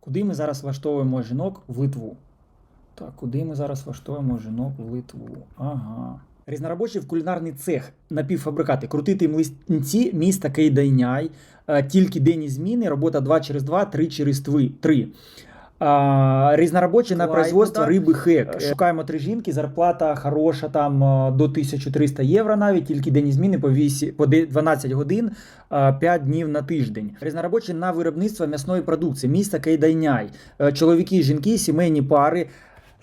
Куди ми зараз влаштовуємо жінок в Литву? Так, куди ми зараз влаштовуємо жінок в Литву? Ага. Різноробочий в кулінарний цех напівфабрикати. Крутити млинці міста Кейдайняй. Е, Тільки день зміни, робота 2 через 2, 3 через 3. А, різноробочі на производство риби хек. Шукаємо три жінки, зарплата хороша там е, до 1300 євро навіть, тільки день зміни по, 8, по де- 12 годин, 5 днів на тиждень. Різноробочі на виробництво м'ясної продукції, міста Кейдайняй. Е, Чоловіки, жінки, сімейні пари.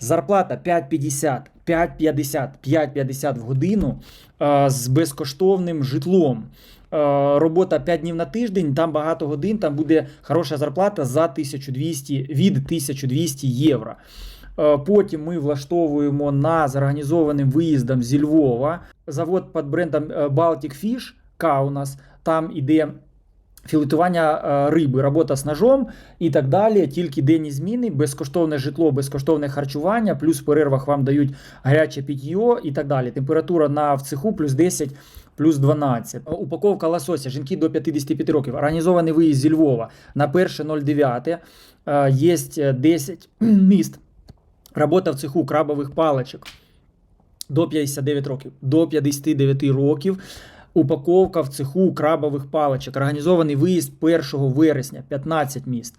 Зарплата 5,50, 5,50, 5,50 в годину е, з безкоштовним житлом. Е, Робота 5 днів на тиждень, там багато годин, там буде хороша зарплата за 1200, від 1200 євро. Е, Потім ми влаштовуємо на зорганізованим виїздом зі Львова. Завод під брендом Baltic Fish, Каунас, там іде філетування е, риби, робота з ножом і так далі. Тільки денні зміни, безкоштовне житло, безкоштовне харчування, плюс в перервах вам дають гаряче питьо і так далі. Температура на в цеху плюс 10. Плюс 12. Упаковка лосося, жінки до 55 років. Організований виїзд зі Львова на 1.09. Е, Є 10 міст. Робота в цеху крабових паличок до 59 років. До 59 років. Упаковка в цеху крабових паличок. Організований виїзд 1 вересня, 15 міст.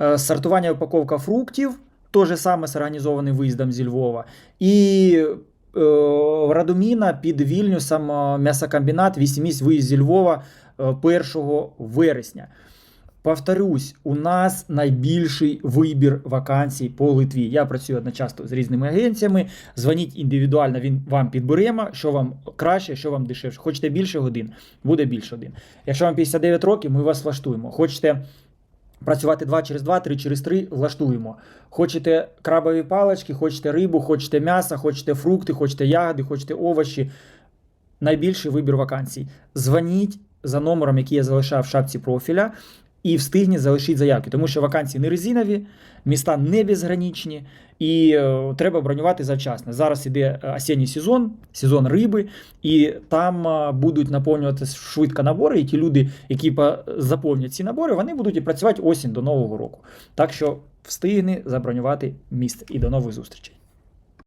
Е, Сортування і упаковка фруктів. То же саме з організованим виїздом зі Львова. І е, Радоміна під Вільнюсом е, м'ясокомбінат, 8 місць виїзд зі Львова е, 1 вересня. Повторюсь, у нас найбільший вибір вакансій по Литві. Я працюю одночасно з різними агенціями. Дзвоніть індивідуально, він вам підберемо, що вам краще, що вам дешевше. Хочете більше годин, буде більше годин. Якщо вам 59 років, ми вас влаштуємо. Хочете працювати 2 через 2, 3 через 3, влаштуємо. Хочете крабові палички, хочете рибу, хочете м'ясо, хочете фрукти, хочете ягоди, хочете овочі. Найбільший вибір вакансій. Дзвоніть за номером, який я залишав в шапці профіля, і встигніть залишити заявки, тому що вакансії не резинові, міста не безгранічні, і е, треба бронювати завчасно. Зараз іде е, осінній сезон, сезон риби, і там е, будуть наповнюватися швидко набори, і ті люди, які по- заповнять ці набори, вони будуть і працювати осінь до Нового року. Так що встигни забронювати місце. І до нових зустрічей.